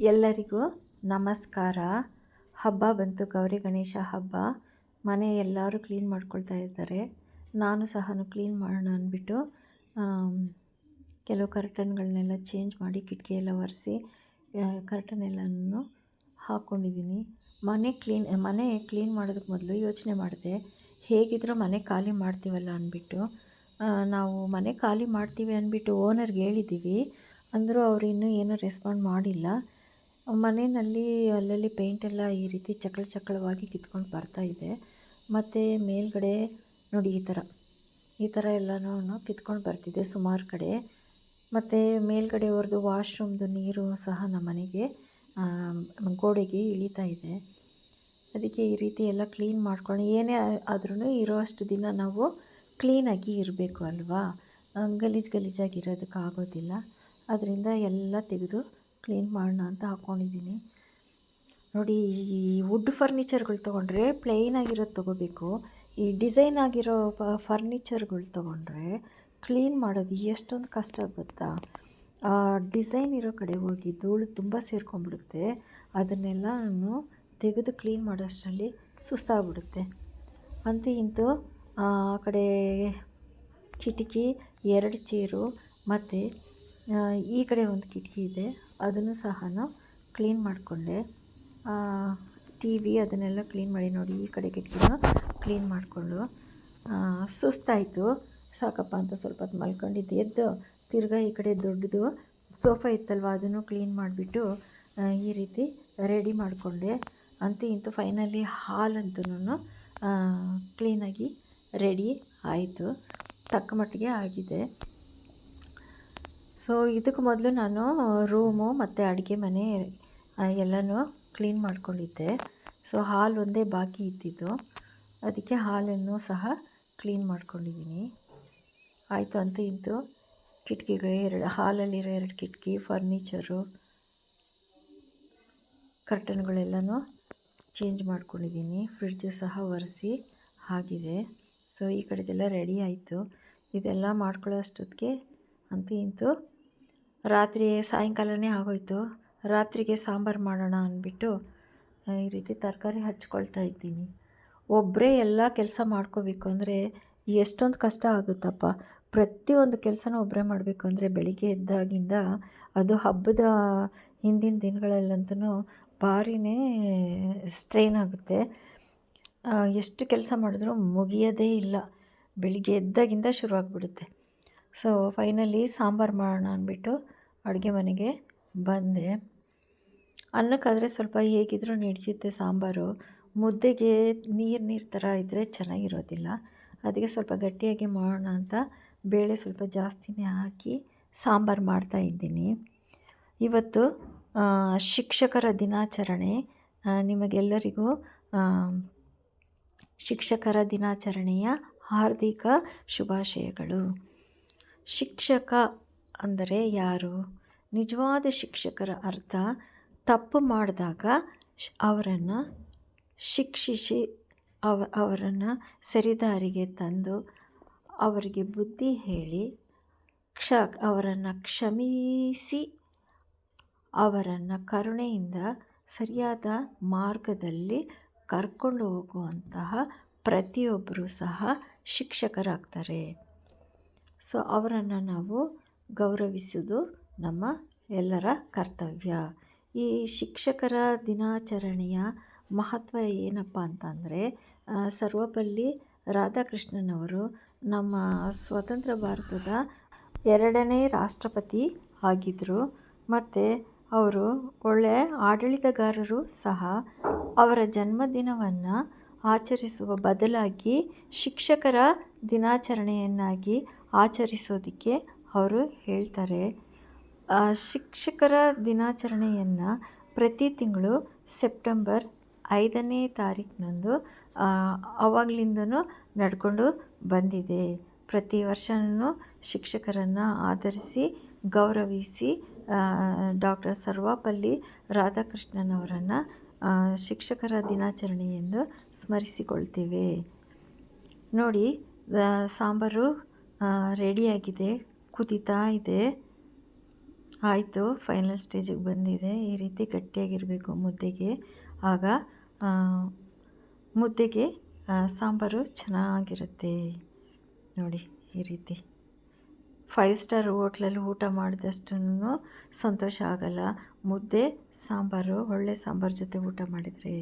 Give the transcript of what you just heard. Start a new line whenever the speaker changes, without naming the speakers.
ಎಲ್ಲರಿಗೂ ನಮಸ್ಕಾರ. ಹಬ್ಬ ಬಂತು, ಗೌರಿ ಗಣೇಶ ಹಬ್ಬ. ಮನೆ ಎಲ್ಲರೂ ಕ್ಲೀನ್ ಮಾಡ್ಕೊಳ್ತಾ ಇದ್ದಾರೆ. ನಾನು ಸಹ ಕ್ಲೀನ್ ಮಾಡೋಣ ಅಂದ್ಬಿಟ್ಟು ಕೆಲವು ಕರ್ಟನ್ಗಳನ್ನೆಲ್ಲ ಚೇಂಜ್ ಮಾಡಿ ಕಿಟಕಿ ಎಲ್ಲ ಒರೆಸಿ ಕರ್ಟನ್ ಎಲ್ಲನೂ ಹಾಕ್ಕೊಂಡಿದ್ದೀನಿ ಮನೆ ಕ್ಲೀನ್ ಮನೆ ಕ್ಲೀನ್ ಮಾಡೋದಕ್ಕೆ ಮೊದಲು ಯೋಚನೆ ಮಾಡಿದೆ ಹೇಗಿದ್ದರೂ ಮನೆ ಖಾಲಿ ಮಾಡ್ತೀವಲ್ಲ ಅಂದ್ಬಿಟ್ಟು. ನಾವು ಮನೆ ಖಾಲಿ ಮಾಡ್ತೀವಿ ಅಂದ್ಬಿಟ್ಟು ಓನರ್ಗೆ ಹೇಳಿದ್ದೀವಿ. ಅಂದರೂ ಅವರು ಇನ್ನೂ ಏನೂ ರೆಸ್ಪಾಂಡ್ ಮಾಡಿಲ್ಲ. ಮನೆಯಲ್ಲಿ ಅಲ್ಲಲ್ಲಿ ಪೇಂಟ್ ಎಲ್ಲ ಈ ರೀತಿ ಚಕ್ಕಳ ಚಕ್ಕಳವಾಗಿ ಕಿತ್ಕೊಂಡು ಬರ್ತಾ ಇದೆ. ಮತ್ತು ಮೇಲ್ಗಡೆ ನೋಡಿ ಈ ಥರ ಈ ಥರ ಎಲ್ಲನೂ ಕಿತ್ಕೊಂಡು ಬರ್ತಿದೆ ಸುಮಾರು ಕಡೆ. ಮತ್ತು ಮೇಲ್ಗಡೆ ಅವ್ರದ್ದು ವಾಶ್ರೂಮ್ದು ನೀರು ಸಹ ನಮ್ಮ ಮನೆಗೆ ಗೋಡೆಗೆ ಇಳಿತಾ ಇದೆ. ಅದಕ್ಕೆ ಈ ರೀತಿ ಎಲ್ಲ ಕ್ಲೀನ್ ಮಾಡ್ಕೊಂಡು ಏನೇ ಆದ್ರೂ ಇರೋಷ್ಟು ದಿನ ನಾವು ಕ್ಲೀನಾಗಿ ಇರಬೇಕು ಅಲ್ವಾ? ಗಲೀಜು ಗಲೀಜಾಗಿ ಇರೋದಕ್ಕೆ ಆಗೋದಿಲ್ಲ ಅದರಿಂದ ಎಲ್ಲ ತೆಗೆದು ಕ್ಲೀನ್ ಮಾಡೋಣ ಅಂತ ಹಾಕ್ಕೊಂಡಿದ್ದೀನಿ ನೋಡಿ, ಈ ವುಡ್ ಫರ್ನಿಚರ್ಗಳು ತೊಗೊಂಡ್ರೆ ಪ್ಲೇನ್ ಆಗಿರೋದು ತೊಗೋಬೇಕು. ಈ ಡಿಸೈನ್ ಆಗಿರೋ ಫರ್ನಿಚರ್ಗಳು ತೊಗೊಂಡ್ರೆ ಕ್ಲೀನ್ ಮಾಡೋದು ಎಷ್ಟೊಂದು ಕಷ್ಟ ಗೊತ್ತಾ? ಡಿಸೈನ್ ಇರೋ ಕಡೆ ಹೋಗಿ ಧೂಳು ತುಂಬ ಸೇರ್ಕೊಂಡ್ಬಿಡುತ್ತೆ. ನಾನು ತೆಗೆದು ಕ್ಲೀನ್ ಮಾಡೋಷ್ಟರಲ್ಲಿ ಸುಸ್ತಾಗ್ಬಿಡುತ್ತೆ. ಅಂತೂ ಇಂತೂ, ಆ ಕಡೆ ಕಿಟಕಿ ಎರಡು ಚೇರು, ಮತ್ತು ಈ ಕಡೆ ಒಂದು ಕಿಟಕಿ ಇದೆ. ಅದನ್ನು ಸಹ ಕ್ಲೀನ್ ಮಾಡಿಕೊಂಡೆ. ಟಿ ವಿ ಅದನ್ನೆಲ್ಲ ಕ್ಲೀನ್ ಮಾಡಿ ನೋಡಿ ಈ ಕಡೆ ಕಿಟಕಿನ ಕ್ಲೀನ್ ಮಾಡಿಕೊಂಡು ಸುಸ್ತಾಯಿತು. ಸಾಕಪ್ಪ ಅಂತ ಸ್ವಲ್ಪ ಹೊತ್ತು ಮಲ್ಕೊಂಡಿದ್ದು. ಎದ್ದು ತಿರ್ಗಾ ಈ ಕಡೆ ದೊಡ್ಡದು ಸೋಫಾ ಇತ್ತಲ್ವ, ಅದನ್ನು ಕ್ಲೀನ್ ಮಾಡಿಬಿಟ್ಟು ಈ ರೀತಿ ರೆಡಿ ಮಾಡಿಕೊಂಡೆ. ಅಂತೂ ಇಂತೂ ಫೈನಲಿ ಹಾಲಂತೂ ಕ್ಲೀನಾಗಿ ರೆಡಿ ಆಯಿತು. ತಕ್ಕ ಮಟ್ಟಿಗೆ ಆಗಿದೆ. ಸೊ ಇದಕ್ಕೆ ಮೊದಲು ನಾನು ರೂಮು ಮತ್ತು ಅಡುಗೆ ಮನೆ ಎಲ್ಲನೂ ಕ್ಲೀನ್ ಮಾಡ್ಕೊಂಡಿದ್ದೆ. ಸೊ ಹಾಲು ಒಂದೇ ಬಾಕಿ ಇದ್ದಿದ್ದು. ಅದಕ್ಕೆ ಹಾಲನ್ನು ಸಹ ಕ್ಲೀನ್ ಮಾಡ್ಕೊಂಡಿದ್ದೀನಿ. ಆಯಿತು ಅಂತ ಇದ್ದು ಕಿಟಕಿಗಳು ಎರಡು, ಹಾಲಲ್ಲಿರೋ ಎರಡು ಕಿಟಕಿ, ಫರ್ನಿಚರು, ಕರ್ಟನ್ಗಳೆಲ್ಲನೂ ಚೇಂಜ್ ಮಾಡ್ಕೊಂಡಿದ್ದೀನಿ. ಫ್ರಿಡ್ಜು ಸಹ ಒರೆಸಿ ಆಗಿದೆ. ಸೊ ಈ ಕಡೆದೆಲ್ಲ ರೆಡಿ ಆಯಿತು. ಇದೆಲ್ಲ ಮಾಡ್ಕೊಳ್ಳೋ ಅಷ್ಟೊತ್ತಿಗೆ ಅಂತೂ ಇಂತೂ ರಾತ್ರಿ ಸಾಯಂಕಾಲನೇ ಆಗೋಯ್ತು. ರಾತ್ರಿಗೆ ಸಾಂಬಾರು ಮಾಡೋಣ ಅಂದ್ಬಿಟ್ಟು ಈ ರೀತಿ ತರಕಾರಿ ಹಚ್ಕೊಳ್ತಾ ಇದ್ದೀನಿ. ಒಬ್ಬರೇ ಎಲ್ಲ ಕೆಲಸ ಮಾಡ್ಕೋಬೇಕು ಅಂದರೆ ಎಷ್ಟೊಂದು ಕಷ್ಟ ಆಗುತ್ತಪ್ಪ. ಪ್ರತಿಯೊಂದು ಕೆಲಸನೂ ಒಬ್ಬರೇ ಮಾಡಬೇಕು ಅಂದರೆ ಬೆಳಿಗ್ಗೆ ಎದ್ದಾಗಿಂದ ಅದು ಹಬ್ಬದ ಹಿಂದಿನ ದಿನಗಳಲ್ಲಂತೂ ಭಾರಿನೇ ಸ್ಟ್ರೈನ್ ಆಗುತ್ತೆ. ಎಷ್ಟು ಕೆಲಸ ಮಾಡಿದ್ರೂ ಮುಗಿಯೋದೇ ಇಲ್ಲ. ಬೆಳಿಗ್ಗೆ ಎದ್ದಾಗಿಂದ ಶುರುವಾಗ್ಬಿಡುತ್ತೆ. ಸೊ ಫೈನಲಿ ಸಾಂಬಾರು ಮಾಡೋಣ ಅಂದ್ಬಿಟ್ಟು ಅಡುಗೆ ಮನೆಗೆ ಬಂದೆ. ಅನ್ನಕ್ಕಾದರೆ ಸ್ವಲ್ಪ ಹೇಗಿದ್ರೂ ನಡೆಯುತ್ತೆ ಸಾಂಬಾರು. ಮುದ್ದೆಗೆ ನೀರು ನೀರು ಥರ ಇದ್ದರೆ ಚೆನ್ನಾಗಿರೋದಿಲ್ಲ. ಅದಕ್ಕೆ ಸ್ವಲ್ಪ ಗಟ್ಟಿಯಾಗಿ ಮಾಡೋಣ ಅಂತ ಬೇಳೆ ಸ್ವಲ್ಪ ಜಾಸ್ತಿನೇ ಹಾಕಿ ಸಾಂಬಾರು ಮಾಡ್ತಾ ಇದ್ದೀನಿ. ಇವತ್ತು ಶಿಕ್ಷಕರ ದಿನಾಚರಣೆ. ನಿಮಗೆಲ್ಲರಿಗೂ ಶಿಕ್ಷಕರ ದಿನಾಚರಣೆಯ ಹಾರ್ದಿಕ ಶುಭಾಶಯಗಳು. ಶಿಕ್ಷಕ ಅಂದರೆ ಯಾರು? ನಿಜವಾದ ಶಿಕ್ಷಕರ ಅರ್ಥ, ತಪ್ಪು ಮಾಡಿದಾಗ ಅವರನ್ನು ಶಿಕ್ಷಿಸಿ ಅವ ಅವರನ್ನು ಸರಿದಾರಿಗೆ ತಂದು ಅವರಿಗೆ ಬುದ್ಧಿ ಹೇಳಿ, ಕ್ಷ ಅವರನ್ನು ಕ್ಷಮಿಸಿ, ಅವರನ್ನು ಕರುಣೆಯಿಂದ ಸರಿಯಾದ ಮಾರ್ಗದಲ್ಲಿ ಕರ್ಕೊಂಡು ಹೋಗುವಂತಹ ಪ್ರತಿಯೊಬ್ಬರೂ ಸಹ ಶಿಕ್ಷಕರಾಗ್ತಾರೆ. ಸೊ ಅವರನ್ನು ನಾವು ಗೌರವಿಸೋದು ನಮ್ಮ ಎಲ್ಲರ ಕರ್ತವ್ಯ. ಈ ಶಿಕ್ಷಕರ ದಿನಾಚರಣೆಯ ಮಹತ್ವ ಏನಪ್ಪ ಅಂತಂದರೆ ಸರ್ವಪಲ್ಲಿ ರಾಧಾಕೃಷ್ಣನವರು ನಮ್ಮ ಸ್ವತಂತ್ರ ಭಾರತದ ಎರಡನೇ ರಾಷ್ಟ್ರಪತಿ ಆಗಿದ್ದರು ಮತ್ತು ಅವರು ಒಳ್ಳೆಯ ಆಡಳಿತಗಾರರು ಸಹ. ಅವರ ಜನ್ಮದಿನವನ್ನು ಆಚರಿಸುವ ಬದಲಾಗಿ ಶಿಕ್ಷಕರ ದಿನಾಚರಣೆಯನ್ನಾಗಿ ಆಚರಿಸೋದಕ್ಕೆ ಅವರು ಹೇಳ್ತಾರೆ. ಶಿಕ್ಷಕರ ದಿನಾಚರಣೆಯನ್ನು ಪ್ರತಿ ತಿಂಗಳು ಸೆಪ್ಟೆಂಬರ್ ಐದನೇ ತಾರೀಕಿನಂದು ಆವಾಗಲಿಂದನೂ ನಡ್ಕೊಂಡು ಬಂದಿದೆ. ಪ್ರತಿ ವರ್ಷನೂ ಶಿಕ್ಷಕರನ್ನು ಆಧರಿಸಿ ಗೌರವಿಸಿ ಡಾಕ್ಟರ್ ಸರ್ವಪಲ್ಲಿ ರಾಧಾಕೃಷ್ಣನವರನ್ನು ಶಿಕ್ಷಕರ ದಿನಾಚರಣೆ ಎಂದು ಸ್ಮರಿಸಿಕೊಳ್ತೇವೆ. ನೋಡಿ ಸಾಂಬಾರು ರೆಡಿಯಾಗಿದೆ ಕುದೀತಾ ಇದೆ. ಆಯಿತು ಫೈನಲ್ ಸ್ಟೇಜಿಗೆ ಬಂದಿದೆ. ಈ ರೀತಿ ಗಟ್ಟಿಯಾಗಿರಬೇಕು ಮುದ್ದೆಗೆ. ಆಗ ಮುದ್ದೆಗೆ ಸಾಂಬಾರು ಚೆನ್ನಾಗಿರುತ್ತೆ. ನೋಡಿ, ಈ ರೀತಿ. ಫೈವ್ ಸ್ಟಾರ್ ಹೋಟ್ಲಲ್ಲಿ ಊಟ ಮಾಡಿದಷ್ಟು ಸಂತೋಷ ಆಗಲ್ಲ. ಮುದ್ದೆ, ಸಾಂಬಾರು, ಒಳ್ಳೆ ಸಾಂಬಾರು ಜೊತೆ ಊಟ ಮಾಡಿದರೆ.